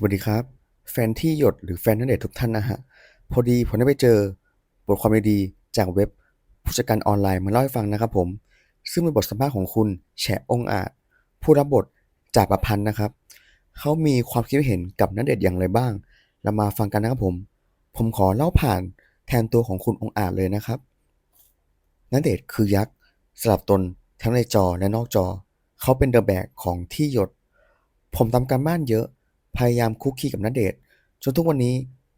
สวัสดีครับ แฟนที่หยดหรือแฟนนันเดททุกท่านนะฮะ พอดีผมได้ไปเจอบทความดีๆจากเว็บผู้จัดการออนไลน์มาเล่าให้ฟังนะครับผม ซึ่งเป็นบทสัมภาษณ์ของคุณแฉองอาจ ผู้รับบทจากประพันธ์นะครับ เขามีความคิดเห็นกับนันเดชน์อย่างไรบ้าง เรามาฟังกันนะครับผม ผมขอเล่าผ่านแทนตัวของคุณองอาจเลยนะครับนันเดชน์คือยักษ์สลับตนทั้งในจอและนอกจอ เขาเป็นเดอะแบกของที่หยด ผมทำการบ้านเยอะ พยายามคุกคีกับณเดชน์จนทุกวันนี้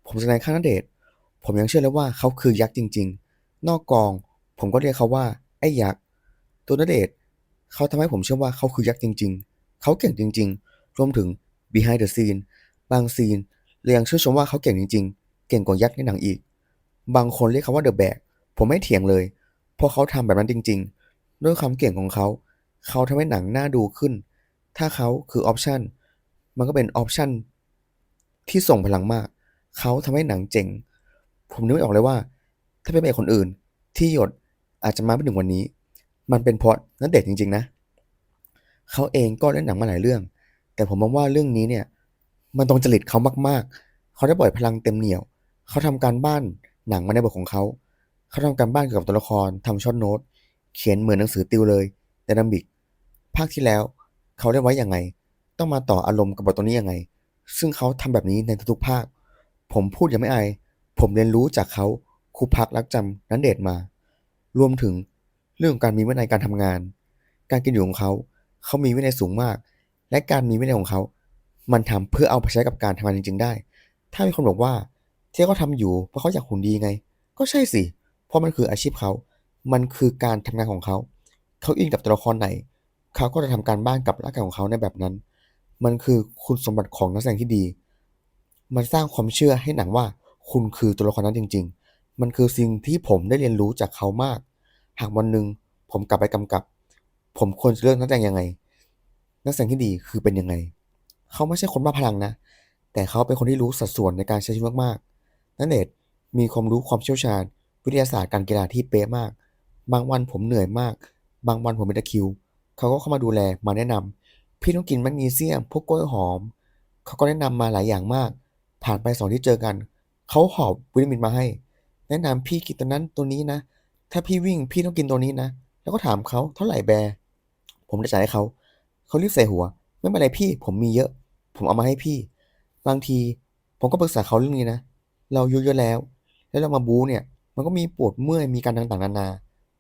ผมแสดงข้างณเดชน์ผมยังเชื่อเลยว่าเขาคือยักษ์จริง ๆ นอกกองผมก็เรียกเขาว่าไอ้ยักษ์ตัวณเดชน์เขาทำให้ผมเชื่อว่าเขาคือยักษ์จริง ๆ เขาเก่งจริง ๆ รวมถึง behind the scene บางซีนเรายังชื่นชมว่าเขาเก่งจริง ๆ เก่งกว่ายักษ์ในหนังอีก บางคนเรียกเขาว่าเดอะแบกผมไม่เถียงเลย เพราะเขาทำแบบนั้นจริง ๆ ด้วยความเก่งของเขา เขาทำให้หนังน่าดูขึ้น ถ้าเขาคือออปชั่น มันก็เป็นออปชันที่ส่งพลังมาก เขาทำให้หนังเจ๋ง ผมนึกไม่ออกเลยว่า ถ้าเป็นเอกคนอื่น ที่หยดอาจจะมาไม่ถึงวันนี้ มันเป็นเพราะนักเดทจริง ๆ นะ เขาเองก็เล่นหนังมาหลายเรื่อง แต่ผมมองว่าเรื่องนี้เนี่ย มันตรงจริตเขามากๆ เขาได้ปล่อยพลังเต็มเหนี่ยว เขาทำการบ้านหนังมาในบทของเขา เขาทำการบ้านเกี่ยวกับตัวละครทำช็อตโน้ต เขียนเหมือนหนังสือติวเลยแต่ดัมบิก ภาคที่แล้ว เขาได้ไว้อย่างไง ต้องมาต่ออารมณ์กับบทตัวนี้ยังไง ซึ่งเขาทำแบบนี้ในทุกๆภาค ผมพูดยังไม่อาย ผมเรียนรู้จากเขาครูพักรักจำนั้นเดชมา รวมถึงเรื่องของการมีวินัยการทำงาน การกินอยู่ของเขา เขามีวินัยสูงมาก และการมีวินัยของเขา มันทำเพื่อเอาไปใช้กับการทำงานจริง ๆ ได้ ถ้ามีคนบอกว่าที่เขาทำอยู่เพราะเขาอยากหุ่นดีไง ก็ใช่สิ เพราะมันคืออาชีพเขา มันคือการทำงานของเขา เขาอินกับตัวละครไหน เขาก็จะทำการบ้านกับร่างกายของเขาในแบบนั้น มันคือคุณสมบัติของนักแสดงที่ดี มันสร้างความเชื่อให้หนังว่าคุณคือตัวละครนั้นจริง ๆ มันคือสิ่งที่ผมได้เรียนรู้จากเขามาก หากวันหนึ่งผมกลับไปกำกับ ผมควรจะเลือกนักแสดงยังไง นักแสดงที่ดีคือเป็นยังไง เขาไม่ใช่คนบ้าพลังนะ แต่เขาเป็นคนที่รู้สัดส่วนในการใช้ชีวิตมากๆนันเดชมีความรู้ความเชี่ยวชาญ วิทยาศาสตร์การกีฬาที่เป๊ะมาก บางวันผมเหนื่อยมาก บางวันผมเป็นตะคิว เขาก็เข้ามาดูแลมาแนะนำ พี่ต้องกินแมกนีเซียม พวกกล้วยหอม เขาก็แนะนำมาหลายอย่างมาก ผ่านไปสองที่เจอกัน เขาหอบวิตามินมาให้ แนะนำพี่กินตัวนั้นตัวนี้นะ ถ้าพี่วิ่งพี่ต้องกินตัวนี้นะ แล้วก็ถามเขาเท่าไหร่แบร์ผมจะจ่ายให้เขาเขารีบใส่หัว ไม่เป็นไรพี่ ผมมีเยอะ ผมเอามาให้พี่ บางทีผมก็ปรึกษาเขาเรื่องนี้นะ เราอายุเยอะแล้ว แล้วเรามาบู๊เนี่ย มันก็มีปวดเมื่อย มีการต่างๆนานา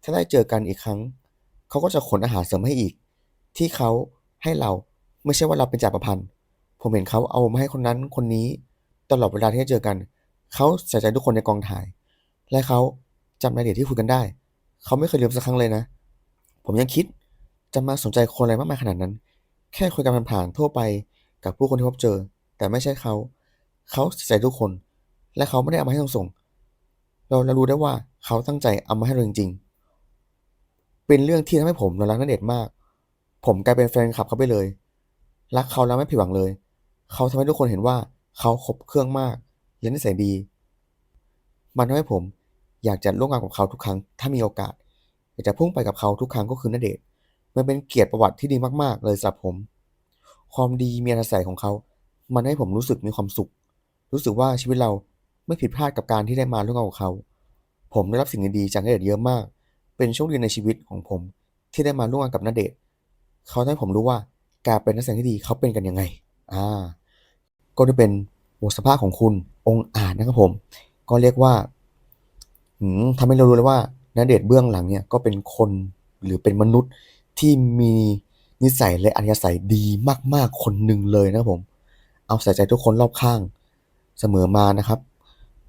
ถ้าได้เจอกันอีกครั้ง เขาก็จะขนอาหารเสริมให้อีก ที่เขา ให้เราไม่ใช่ว่าเราเป็นจ่าประพันธ์ ผมเห็นเขาเอามาให้คนนั้นคนนี้ตลอดเวลาที่ได้เจอกัน เขาใส่ใจทุกคนในกองถ่าย และเขาจำรายละเอียดที่คุยกันได้ เขาไม่เคยลืมสักครั้งเลยนะ ผมยังคิดจะมาสนใจคนอะไรมากมายขนาดนั้น แค่คุยกันผ่านๆทั่วไปกับผู้คนที่พบเจอ แต่ไม่ใช่เขา เขาใส่ใจทุกคน และเขาไม่ได้เอามาให้ส่ง เราเรารู้ได้ว่าเขาตั้งใจเอามาให้เราจริง ๆ เป็นเรื่องที่ทำให้ผมรักณเดชมาก ผมกลายเป็นแฟนคลับเขาไปเลย รักเขาแล้วไม่ผิดหวังเลย เขาทำให้ทุกคนเห็นว่าเขาครบเครื่องมากและนิสัยดี มันทำให้ผมอยากจะร่วมงานกับเขาทุกครั้ง ถ้ามีโอกาส อยากจะพุ่งไปกับเขาทุกครั้งก็คือณเดชมันเป็นเกียรติประวัติที่ดีมาก ๆ เลยสำหรับผม ความดีมีอาศัยของเขา มันให้ผมรู้สึกมีความสุข รู้สึกว่าชีวิตเราไม่ผิดพลาดกับการที่ได้มาร่วมงานกับเขา ผมได้รับสิ่งดีๆจากณเดชเยอะมาก เป็นโชคดีในชีวิตของผม ที่ได้มาร่วมงานกับณเดช เขาให้ผมรู้ว่าการเป็นนักแสดงที่ดีเขาเป็นกันยังไง อ่า ก็จะเป็นบทสัมภาษณ์ของคุณองค์อาจนะครับผม ก็เรียกว่าหืมทำให้เรารู้เลยว่าณเดชเบื้องหลังเนี่ยก็เป็นคนหรือเป็นมนุษย์ที่มีนิสัยและอัธยาศัยดีมาก ๆ คนหนึ่งเลยนะครับผม เอาใส่ใจทุกคนรอบข้างเสมอมานะครับ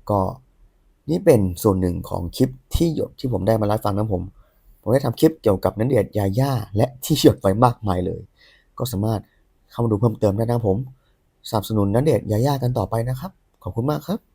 ก็นี่เป็นส่วนหนึ่งของคลิปที่หยดที่ผมได้มาไลฟ์ฟังนะผม ผมได้ทำคลิปเกี่ยวกับนันเดียดยาย่าและที่หยดไว้มากมายเลย ก็สามารถเข้ามาดูเพิ่มเติมได้นะผมสนับสนุนนันเดียดยาย่ากันต่อไปนะครับ ขอบคุณมากครับ